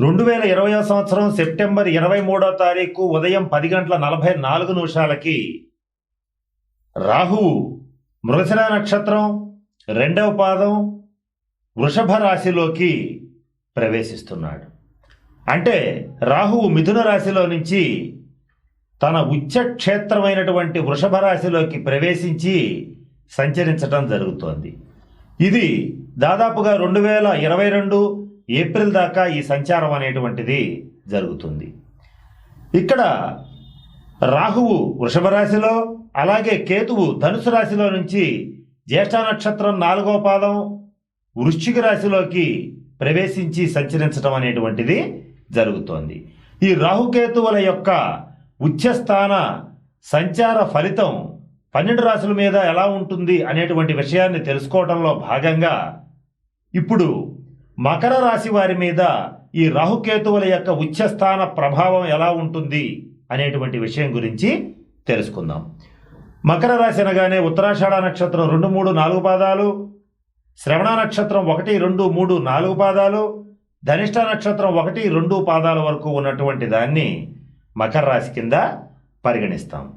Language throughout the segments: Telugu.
రెండు వేల ఇరవై సంవత్సరం సెప్టెంబర్ ఇరవై మూడో తారీఖు ఉదయం పది గంటల నలభై నాలుగు నిమిషాలకి రాహువు మృగశిర నక్షత్రం రెండవ పాదం వృషభ రాశిలోకి ప్రవేశిస్తున్నాడు. అంటే రాహువు మిథున రాశిలో నుంచి తన ఉచ్చ క్షేత్రమైనటువంటి వృషభ రాశిలోకి ప్రవేశించి సంచరించటం జరుగుతోంది. ఇది దాదాపుగా రెండు వేల ఇరవై రెండు ఏప్రిల్ దాకా ఈ సంచారం అనేటువంటిది జరుగుతుంది. ఇక్కడ రాహువు వృషభ రాశిలో అలాగే కేతువు ధనుసు రాశిలో నుంచి జ్యేష్ఠ నక్షత్రం నాలుగో పాదం వృశ్చిక రాశిలోకి ప్రవేశించి సంచరించడం అనేటువంటిది జరుగుతోంది. ఈ రాహుకేతువుల యొక్క ఉచ్చస్థాన సంచార ఫలితం పన్నెండు రాశుల మీద ఎలా ఉంటుంది అనేటువంటి విషయాన్ని తెలుసుకోవడంలో భాగంగా ఇప్పుడు మకర రాశి వారి మీద ఈ రాహుకేతువుల యొక్క ఉచ్చస్థాన ప్రభావం ఎలా ఉంటుంది అనేటువంటి విషయం గురించి తెలుసుకుందాం. మకర రాశి అనగానే ఉత్తరాషాఢ నక్షత్రం రెండు మూడు నాలుగు పాదాలు శ్రవణ నక్షత్రం ఒకటి రెండు మూడు నాలుగు పాదాలు ధనిష్ట నక్షత్రం ఒకటి రెండు పాదాల వరకు ఉన్నటువంటి దాన్ని మకర రాశి కింద పరిగణిస్తాం.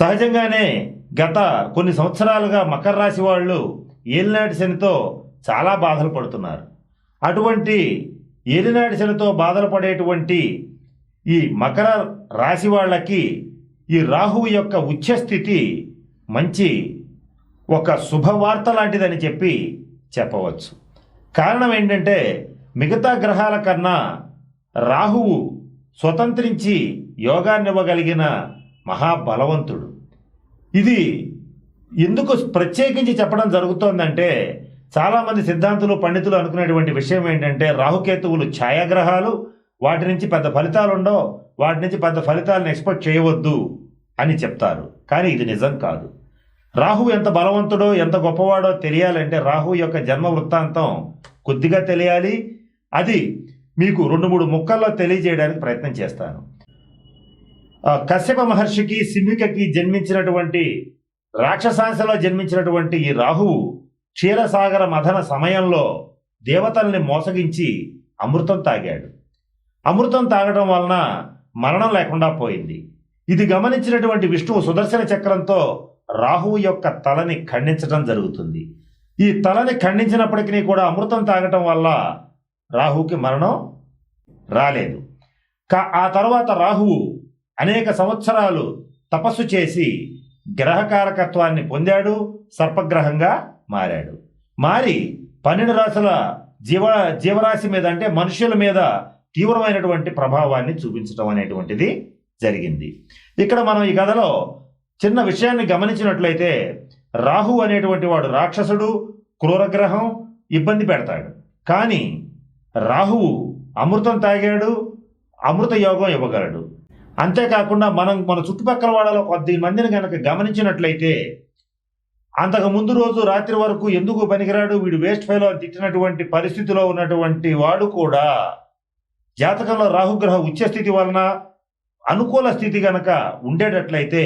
సహజంగానే గత కొన్ని సంవత్సరాలుగా మకర రాశి వాళ్ళు ఏలినాటి శనితో చాలా బాధలు పడుతున్నారు. అటువంటి ఏలినాడిసలతో బాధలు పడేటువంటి ఈ మకర రాశి వాళ్ళకి ఈ రాహువు యొక్క ఉచ్చస్థితి మంచి ఒక శుభవార్త లాంటిదని చెప్పి చెప్పవచ్చు. కారణం ఏంటంటే మిగతా గ్రహాల కన్నా రాహువు స్వతంత్రించి యోగాన్నివ్వగలిగిన మహాబలవంతుడు. ఇది ఎందుకు ప్రత్యేకించి చెప్పడం జరుగుతోందంటే చాలామంది సిద్ధాంతులు పండితులు అనుకునేటువంటి విషయం ఏంటంటే రాహుకేతువులు ఛాయాగ్రహాలు వాటి నుంచి పెద్ద ఫలితాలు ఉండవు వాటి నుంచి పెద్ద ఫలితాలను ఎక్స్పెక్ట్ చేయవద్దు అని చెప్తారు. కానీ ఇది నిజం కాదు. రాహు ఎంత బలవంతుడో ఎంత గొప్పవాడో తెలియాలంటే రాహు యొక్క జన్మ వృత్తాంతం కొద్దిగా తెలియాలి. అది మీకు రెండు మూడు ముక్కల్లో తెలియజేయడానికి ప్రయత్నం చేస్తాను. కశ్యప మహర్షికి సింహికకి జన్మించినటువంటి రాక్షసాంశలో జన్మించినటువంటి ఈ రాహువు క్షీరసాగర మథన సమయంలో దేవతల్ని మోసగించి అమృతం తాగాడు. అమృతం తాగడం వలన మరణం లేకుండా పోయింది. ఇది గమనించినటువంటి విష్ణువు సుదర్శన చక్రంతో రాహువు యొక్క తలని ఖండించడం జరుగుతుంది. ఈ తలని ఖండించినప్పటికీ కూడా అమృతం తాగటం వల్ల రాహువుకి మరణం రాలేదు. కా- ఆ తర్వాత రాహువు అనేక సంవత్సరాలు తపస్సు చేసి గ్రహకారకత్వాన్ని పొందాడు సర్పగ్రహంగా మారాడు. మారి పన్నెండు రాశుల జీవ జీవరాశి మీద అంటే మనుషుల మీద తీవ్రమైనటువంటి ప్రభావాన్ని చూపించడం అనేటువంటిది జరిగింది. ఇక్కడ మనం ఈ కథలో చిన్న విషయాన్ని గమనించినట్లయితే రాహు అనేటువంటి వాడు రాక్షసుడు క్రూరగ్రహం ఇబ్బంది పెడతాడు. కానీ రాహువు అమృతం తాగాడు అమృత యోగం ఇవ్వగలడు. అంతేకాకుండా మనం మన చుట్టుపక్కల వాళ్ళలో కొద్ది మందిని కనుక గమనించినట్లయితే అంతకు ముందు రోజు రాత్రి వరకు ఎందుకు పనికిరాడు? వీడు వేస్ట్ ఫెయిల్ అని తిట్టినటువంటి పరిస్థితిలో ఉన్నటువంటి వాడు కూడా జాతకంలో రాహుగ్రహ ఉచ్చస్థితి వలన అనుకూల స్థితి గనక ఉండేటట్లయితే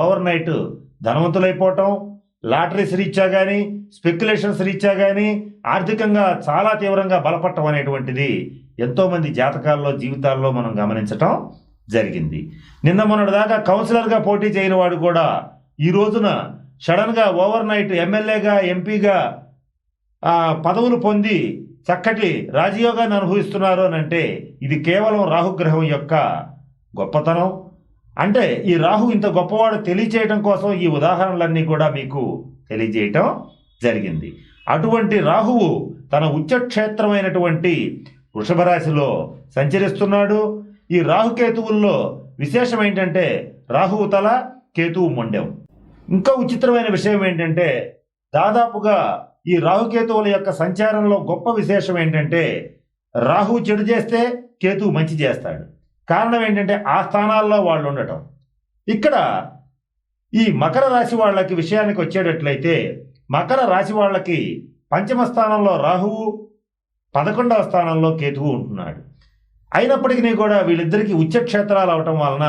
ఓవర్ నైట్ ధనవంతులైపోవటం లాటరీస్ రీత్యా కానీ స్పెక్యులేషన్స్ రీత్యా కానీ ఆర్థికంగా చాలా తీవ్రంగా బలపడటం అనేటువంటిది ఎంతోమంది జాతకాల్లో జీవితాల్లో మనం గమనించటం జరిగింది. నిన్న మొన్నటి దాకా కౌన్సిలర్గా పోటీ చేయని వాడు కూడా ఈ రోజున సడన్గా ఓవర్ నైట్ ఎమ్మెల్యేగా ఎంపీగా పదవులు పొంది చక్కటి రాజయోగాన్ని అనుభవిస్తున్నారు అని అంటే ఇది కేవలం రాహుగ్రహం యొక్క గొప్పతనం. అంటే ఈ రాహు ఇంత గొప్పవాడు తెలియచేయడం కోసం ఈ ఉదాహరణలన్నీ కూడా మీకు తెలియజేయటం జరిగింది. అటువంటి రాహువు తన ఉచ్చక్షేత్రమైనటువంటి వృషభరాశిలో సంచరిస్తున్నాడు. ఈ రాహుకేతువుల్లో విశేషం ఏంటంటే రాహువు తల కేతువు మొండెం. ఇంకా విచిత్రమైన విషయం ఏంటంటే దాదాపుగా ఈ రాహుకేతువుల యొక్క సంచారంలో గొప్ప విశేషం ఏంటంటే రాహు చెడు చేస్తే కేతువు మంచి చేస్తాడు. కారణం ఏంటంటే ఆ స్థానాల్లో వాళ్ళు ఉండటం. ఇక్కడ ఈ మకర రాశి వాళ్ళకి విషయానికి వచ్చేటట్లయితే మకర రాశి వాళ్ళకి పంచమ స్థానంలో రాహువు పదకొండవ స్థానంలో కేతువు ఉంటున్నాడు. అయినప్పటికీ కూడా వీళ్ళిద్దరికీ ఉచ్చక్షేత్రాలు అవటం వలన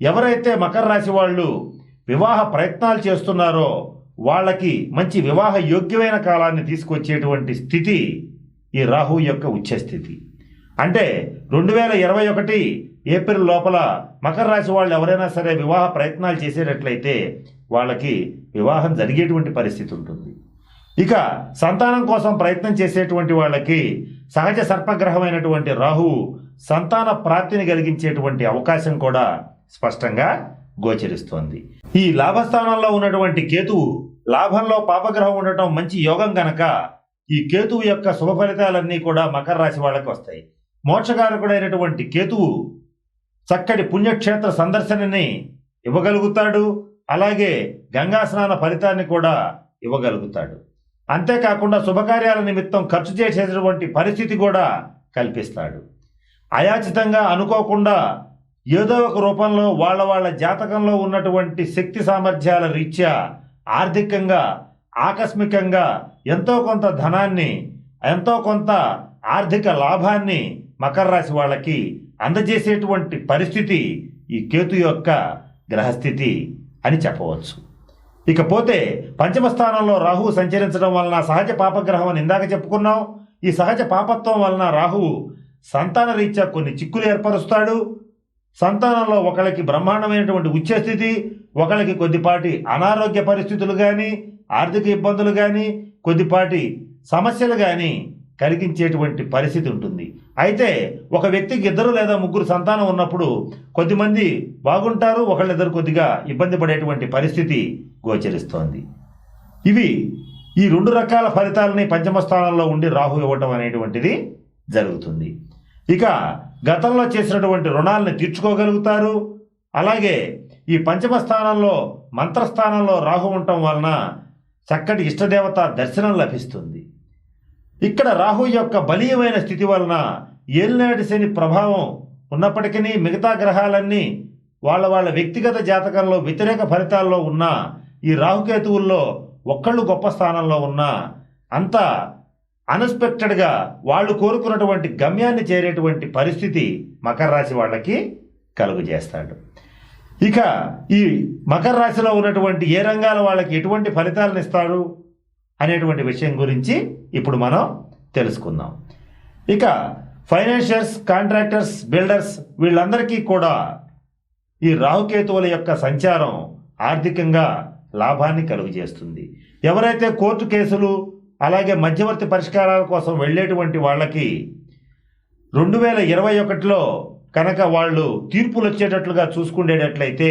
ఎవరైతే మకర రాశి వాళ్ళు వివాహ ప్రయత్నాలు చేస్తున్నారో వాళ్ళకి మంచి వివాహ యోగ్యమైన కాలాన్ని తీసుకొచ్చేటువంటి స్థితి ఈ రాహు యొక్క ఉచ్చస్థితి. అంటే రెండు వేల ఇరవై ఒకటి ఏప్రిల్ లోపల మకర రాశి వాళ్ళు ఎవరైనా సరే వివాహ ప్రయత్నాలు చేసేటట్లయితే వాళ్ళకి వివాహం జరిగేటువంటి పరిస్థితి ఉంటుంది. ఇక సంతానం కోసం ప్రయత్నం చేసేటువంటి వాళ్ళకి సహజ సర్పగ్రహమైనటువంటి రాహు సంతాన ప్రాప్తిని కలిగించేటువంటి అవకాశం కూడా స్పష్టంగా గోచరిస్తోంది. ఈ లాభస్థానంలో ఉన్నటువంటి కేతువు లాభంలో పాపగ్రహం ఉండటం మంచి యోగం గనక ఈ కేతువు యొక్క శుభ ఫలితాలన్నీ కూడా మకర రాశి వాళ్ళకి వస్తాయి. మోక్షకారకుడైనటువంటి కేతువు చక్కటి పుణ్యక్షేత్ర సందర్శనని ఇవ్వగలుగుతాడు. అలాగే గంగా స్నాన ఫలితాన్ని కూడా ఇవ్వగలుగుతాడు. అంతేకాకుండా శుభకార్యాల నిమిత్తం ఖర్చు చేసేటటువంటి పరిస్థితి కూడా కల్పిస్తాడు. అయాచితంగా అనుకోకుండా ఏదో ఒక రూపంలో వాళ్ళ వాళ్ళ జాతకంలో ఉన్నటువంటి శక్తి సామర్థ్యాల రీత్యా ఆర్థికంగా ఆకస్మికంగా ఎంతో కొంత ధనాన్ని ఎంతో కొంత ఆర్థిక లాభాన్ని మకర రాశి వాళ్ళకి అందజేసేటువంటి పరిస్థితి ఈ కేతు యొక్క గ్రహస్థితి అని చెప్పవచ్చు. ఇకపోతే పంచమ స్థానంలో రాహు సంచరించడం వలన సహజ పాపగ్రహం అని ఇందాక చెప్పుకున్నాం. ఈ సహజ పాపత్వం వలన రాహువు సంతాన రీత్యా కొన్ని చిక్కులు ఏర్పరుస్తాడు. సంతానంలో ఒకళ్ళకి బ్రహ్మాండమైనటువంటి ఉచ్చస్థితి ఒకళ్ళకి కొద్దిపాటి అనారోగ్య పరిస్థితులు కానీ ఆర్థిక ఇబ్బందులు కానీ కొద్దిపాటి సమస్యలు కానీ కలిగించేటువంటి పరిస్థితి ఉంటుంది. అయితే ఒక వ్యక్తికి ఇద్దరు లేదా ముగ్గురు సంతానం ఉన్నప్పుడు కొద్దిమంది బాగుంటారు ఒకళ్ళిద్దరు కొద్దిగా ఇబ్బంది పడేటువంటి పరిస్థితి గోచరిస్తోంది. ఇవి ఈ రెండు రకాల ఫలితాలని పంచమ స్థానంలో ఉండి రాహు ఇవ్వటం అనేటువంటిది జరుగుతుంది. ఇక గతంలో చేసినటువంటి రుణాలను తీర్చుకోగలుగుతారు. అలాగే ఈ పంచమ స్థానంలో మంత్రస్థానంలో రాహు ఉండటం వలన చక్కటి ఇష్టదేవత దర్శనం లభిస్తుంది. ఇక్కడ రాహు యొక్క బలీయమైన స్థితి వలన ఏలినాటి శని ప్రభావం ఉన్నప్పటికీ మిగతా గ్రహాలన్నీ వాళ్ళ వాళ్ళ వ్యక్తిగత జాతకంలో వ్యతిరేక ఫలితాల్లో ఉన్న ఈ రాహుకేతువుల్లో ఒక్కళ్ళు గొప్ప స్థానంలో ఉన్నా అంతా అన్ఎక్స్పెక్టెడ్గా వాళ్ళు కోరుకున్నటువంటి గమ్యాన్ని చేరేటువంటి పరిస్థితి మకర రాశి వాళ్ళకి కలుగజేస్తాడు ఇక ఈ మకర రాశిలో ఉన్నటువంటి ఏ రంగాల వాళ్ళకి ఎటువంటి ఫలితాలను ఇస్తారు అనేటువంటి విషయం గురించి ఇప్పుడు మనం తెలుసుకుందాం. ఇక ఫైనాన్షియర్స్ కాంట్రాక్టర్స్ బిల్డర్స్ వీళ్ళందరికీ కూడా ఈ రాహుకేతువుల యొక్క సంచారం ఆర్థికంగా లాభాన్ని కలుగజేస్తుంది ఎవరైతే కోర్టు కేసులు అలాగే మధ్యవర్తి పరిష్కారాల కోసం వెళ్ళేటువంటి వాళ్ళకి రెండు వేల ఇరవై ఒకటిలో కనుక వాళ్ళు తీర్పులు వచ్చేటట్లుగా చూసుకునేటట్లయితే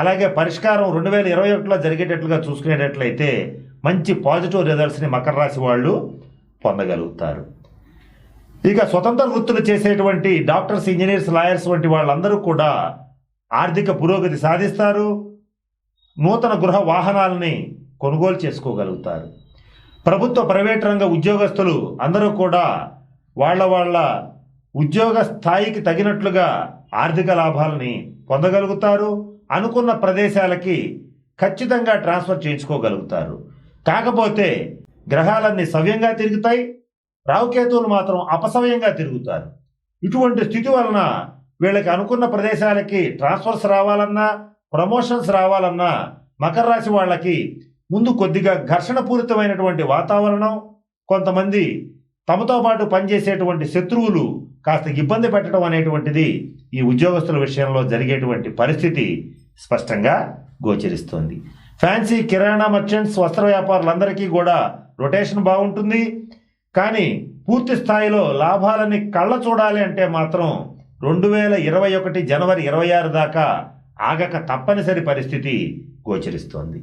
అలాగే పరిష్కారం రెండు వేల ఇరవై ఒకటిలో జరిగేటట్లుగా చూసుకునేటట్లయితే మంచి పాజిటివ్ రిజల్ట్స్ని మకర రాశి వాళ్ళు పొందగలుగుతారు. ఇక స్వతంత్ర వృత్తులు చేసేటువంటి డాక్టర్స్ ఇంజనీర్స్ లాయర్స్ వంటి వాళ్ళందరూ కూడా ఆర్థిక పురోగతి సాధిస్తారు. నూతన గృహ వాహనాలని కొనుగోలు చేసుకోగలుగుతారు. ప్రభుత్వ ప్రైవేట్ రంగ ఉద్యోగస్తులు అందరూ కూడా వాళ్ళ వాళ్ళ ఉద్యోగ స్థాయికి తగినట్లుగా ఆర్థిక లాభాలని పొందగలుగుతారు అనుకున్న ప్రదేశాలకి ఖచ్చితంగా ట్రాన్స్ఫర్ చేయించుకోగలుగుతారు. కాకపోతే గ్రహాలన్నీ సవ్యంగా తిరుగుతాయి రావుకేతువులు మాత్రం అపసవ్యంగా తిరుగుతారు. ఇటువంటి స్థితి వలన వీళ్ళకి అనుకున్న ప్రదేశాలకి ట్రాన్స్ఫర్స్ రావాలన్నా ప్రమోషన్స్ రావాలన్నా మకర రాశి వాళ్ళకి ముందు కొద్దిగా ఘర్షణపూరితమైనటువంటి వాతావరణం కొంతమంది తమతో పాటు పనిచేసేటువంటి శత్రువులు కాస్త ఇబ్బంది పెట్టడం అనేటువంటిది ఈ ఉద్యోగస్తుల విషయంలో జరిగేటువంటి పరిస్థితి స్పష్టంగా గోచరిస్తోంది. ఫ్యాన్సీ కిరాణా మర్చెంట్స్ వస్త్ర వ్యాపారులందరికీ కూడా రొటేషన్ బాగుంటుంది. కానీ పూర్తి స్థాయిలో లాభాలని కళ్ళ చూడాలి అంటే మాత్రం రెండు వేల ఇరవై ఒకటి జనవరి ఇరవై ఆరు దాకా ఆగక తప్పనిసరి పరిస్థితి గోచరిస్తోంది.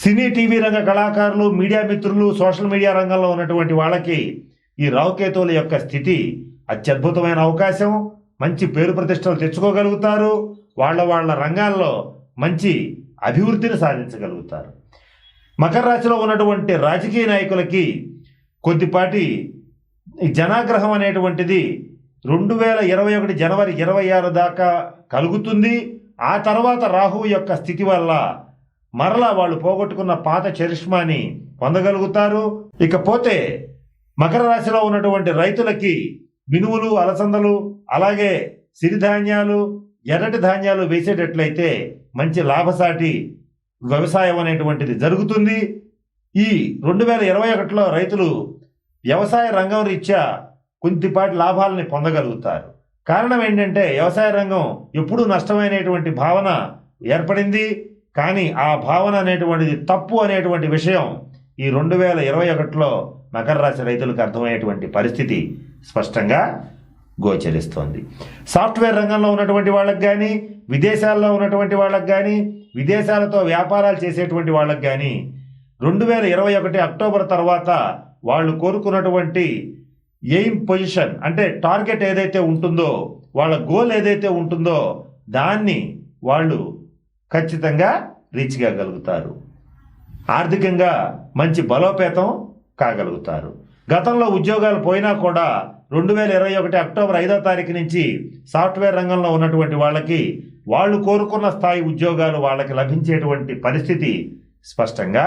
సినీ టీవీ రంగ కళాకారులు మీడియా మిత్రులు సోషల్ మీడియా రంగంలో ఉన్నటువంటి వాళ్ళకి ఈ రావుకేతువుల యొక్క స్థితి అత్యద్భుతమైన అవకాశం. మంచి పేరు ప్రతిష్టలు తెచ్చుకోగలుగుతారు. వాళ్ళ వాళ్ళ రంగాల్లో మంచి అభివృద్ధిని సాధించగలుగుతారు. మకర రాశిలో ఉన్నటువంటి రాజకీయ నాయకులకి కొద్దిపాటి జనాగ్రహం అనేటువంటిది రెండు వేల ఇరవై ఒకటి జనవరి ఇరవై ఆరు దాకా కలుగుతుంది. ఆ తర్వాత రాహువు యొక్క స్థితి వల్ల మరలా వాళ్ళు పోగొట్టుకున్న పాత చరిష్మాని పొందగలుగుతారు? ఇకపోతే మకర రాశిలో ఉన్నటువంటి రైతులకి మినుములు అలసందలు అలాగే సిరిధాన్యాలు ఎర్రటి ధాన్యాలు వేసేటట్లయితే మంచి లాభసాటి వ్యవసాయం అనేటువంటిది జరుగుతుంది. ఈ రెండు వేల ఇరవై ఒకటిలో రైతులు వ్యవసాయ రంగం రీత్యా కొద్దిపాటి లాభాలని పొందగలుగుతారు. కారణం ఏంటంటే వ్యవసాయ రంగం ఎప్పుడూ నష్టమైనటువంటి భావన ఏర్పడింది. కానీ ఆ భావన అనేటువంటిది తప్పు అనేటువంటి విషయం ఈ రెండు వేల ఇరవై ఒకటిలో మకర రాశి రైతులకు అర్థమయ్యేటువంటి పరిస్థితి స్పష్టంగా గోచరిస్తోంది. సాఫ్ట్వేర్ రంగంలో ఉన్నటువంటి వాళ్ళకి కానీ విదేశాల్లో ఉన్నటువంటి వాళ్ళకి కానీ విదేశాలతో వ్యాపారాలు చేసేటువంటి వాళ్ళకి కానీ రెండు వేల ఇరవై ఒకటి అక్టోబర్ తర్వాత వాళ్ళు కోరుకున్నటువంటి ఎయిమ్ పొజిషన్ అంటే టార్గెట్ ఏదైతే ఉంటుందో వాళ్ళ గోల్ ఏదైతే ఉంటుందో దాన్ని వాళ్ళు ఖచ్చితంగా రీచ్ కాగలుగుతారు ఆర్థికంగా మంచి బలోపేతం కాగలుగుతారు. గతంలో ఉద్యోగాలు పోయినా కూడా రెండు వేల ఇరవై ఒకటి అక్టోబర్ ఐదో తారీఖు నుంచి సాఫ్ట్వేర్ రంగంలో ఉన్నటువంటి వాళ్ళకి వాళ్ళు కోరుకున్న స్థాయి ఉద్యోగాలు వాళ్ళకి లభించేటువంటి పరిస్థితి స్పష్టంగా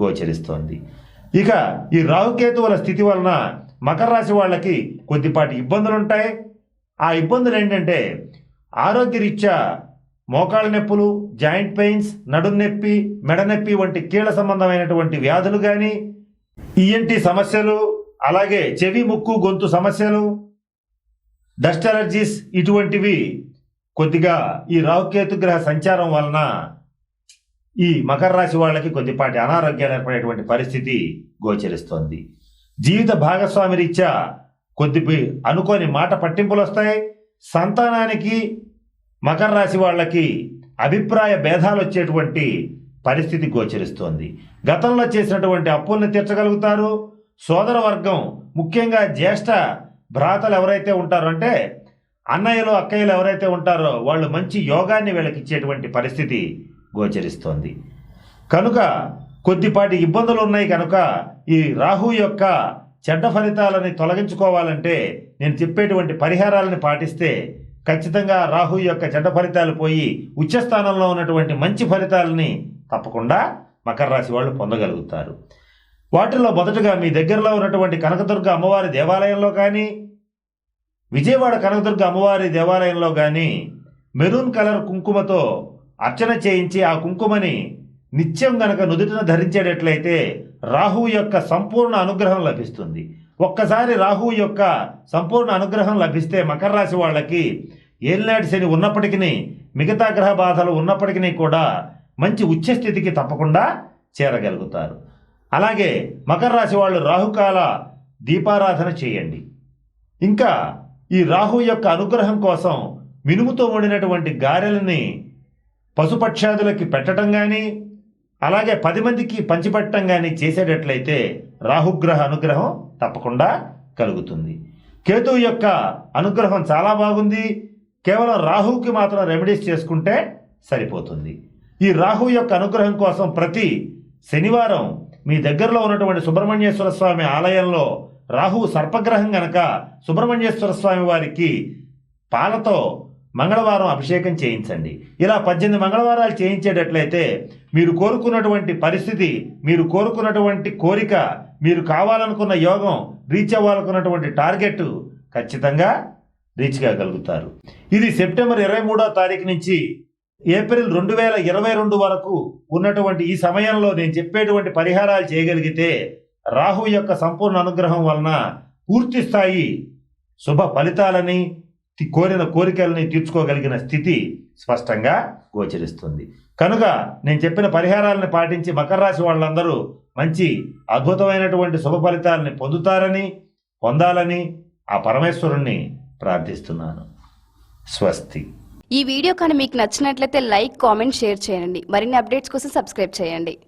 గోచరిస్తోంది. ఇక ఈ రాహుకేతువుల స్థితి వలన మకర రాశి వాళ్ళకి కొద్దిపాటి ఇబ్బందులు ఉంటాయి ఆ ఇబ్బందులు ఏంటంటే ఆరోగ్యరీత్యా మోకాళ్ళ నొప్పులు జాయింట్ పెయిన్స్ నడుం నొప్పి మెడ నొప్పి వంటి కీళ్ళ సంబంధమైనటువంటి వ్యాధులు కానీ ఈఎన్టీ సమస్యలు అలాగే చెవి ముక్కు గొంతు సమస్యలు డస్ట్ అలర్జీస్ ఇటువంటివి కొద్దిగా ఈ రాహుకేతు గ్రహ సంచారం వలన ఈ మకర రాశి వాళ్ళకి కొద్దిపాటి అనారోగ్యాలు ఏర్పడేటువంటి పరిస్థితి గోచరిస్తోంది. జీవిత భాగస్వామి రీత్యా కొద్దిపి అనుకోని మాట పట్టింపులు వస్తాయి సంతానానికి మకర రాశి వాళ్ళకి అభిప్రాయ భేదాలు వచ్చేటువంటి పరిస్థితి గోచరిస్తోంది. గతంలో చేసినటువంటి అప్పుల్ని తీర్చగలుగుతారు. సోదర వర్గం ముఖ్యంగా జ్యేష్ఠ భ్రాతలు ఎవరైతే ఉంటారో అంటే అన్నయ్యలు అక్కయ్యలు ఎవరైతే ఉంటారో వాళ్ళు మంచి యోగాన్ని వీళ్ళకిచ్చేటువంటి పరిస్థితి గోచరిస్తోంది. కనుక కొద్దిపాటి ఇబ్బందులు ఉన్నాయి కనుక ఈ రాహు యొక్క చెడ్డ ఫలితాలని తొలగించుకోవాలంటే నేను చెప్పేటువంటి పరిహారాలను పాటిస్తే ఖచ్చితంగా రాహు యొక్క చెడ్డ ఫలితాలు పోయి ఉచ్చస్థానంలో ఉన్నటువంటి మంచి ఫలితాలని తప్పకుండా మకర రాశి వాళ్ళు పొందగలుగుతారు. వాటిల్లో మొదటగా మీ దగ్గరలో ఉన్నటువంటి కనకదుర్గ అమ్మవారి దేవాలయంలో కానీ విజయవాడ కనకదుర్గ అమ్మవారి దేవాలయంలో కానీ మెరూన్ కలర్ కుంకుమతో అర్చన చేయించి ఆ కుంకుమని నిత్యం గనక నుదుటిన ధరించేటట్లయితే రాహు యొక్క సంపూర్ణ అనుగ్రహం లభిస్తుంది. ఒక్కసారి రాహు యొక్క సంపూర్ణ అనుగ్రహం లభిస్తే మకర రాశి వాళ్ళకి ఏలినాటి శని ఉన్నప్పటికీ మిగతా గ్రహ బాధలు ఉన్నప్పటికీ కూడా మంచి ఉచ్చస్థితికి తప్పకుండా చేరగలుగుతారు. అలాగే మకర రాశి వాళ్ళు రాహుకాల దీపారాధన చేయండి. ఇంకా ఈ రాహు యొక్క అనుగ్రహం కోసం మినుముతో వండినటువంటి గారెలని పశుపక్షాదులకి పెట్టడం కానీ అలాగే పది మందికి పంచిపెట్టడం కానీ చేసేటట్లయితే రాహుగ్రహ అనుగ్రహం తప్పకుండా కలుగుతుంది. కేతువు యొక్క అనుగ్రహం చాలా బాగుంది. కేవలం రాహుకి మాత్రం రెమెడీస్ చేసుకుంటే సరిపోతుంది. ఈ రాహు యొక్క అనుగ్రహం కోసం ప్రతి శనివారం మీ దగ్గరలో ఉన్నటువంటి సుబ్రహ్మణ్యేశ్వర స్వామి ఆలయంలో రాహు సర్పగ్రహం గనక సుబ్రహ్మణ్యేశ్వర స్వామి వారికి పాలతో మంగళవారం అభిషేకం చేయించండి. ఇలా పద్దెనిమిది మంగళవారాలు చేయించేటట్లయితే మీరు కోరుకున్నటువంటి పరిస్థితి మీరు కోరుకున్నటువంటి కోరిక మీరు కావాలనుకున్న యోగం రీచ్ అవ్వాలనుకున్నటువంటి టార్గెట్ ఖచ్చితంగా రీచ్ కాగలుగుతారు. ఇది సెప్టెంబర్ ఇరవై మూడో తారీఖు నుంచి ఏప్రిల్ రెండు వేల ఇరవై రెండు వరకు ఉన్నటువంటి ఈ సమయంలో నేను చెప్పేటువంటి పరిహారాలు చేయగలిగితే రాహు యొక్క సంపూర్ణ అనుగ్రహం వలన పూర్తి స్థాయి శుభ ఫలితాలని కోరిన కోరికల్ని తీర్చుకోగలిగిన స్థితి స్పష్టంగా గోచరిస్తుంది. కనుక నేను చెప్పిన పరిహారాలను పాటించి మకర రాశి వాళ్ళందరూ మంచి అద్భుతమైనటువంటి శుభ ఫలితాలని పొందుతారని పొందాలని ఆ పరమేశ్వరుణ్ణి ప్రార్థిస్తున్నాను. స్వస్తి. ఈ వీడియో కానీ మీకు నచ్చినట్లయితే లైక్ కామెంట్ షేర్ చేయండి. మరిన్ని అప్డేట్స్ కోసం సబ్స్క్రైబ్ చేయండి.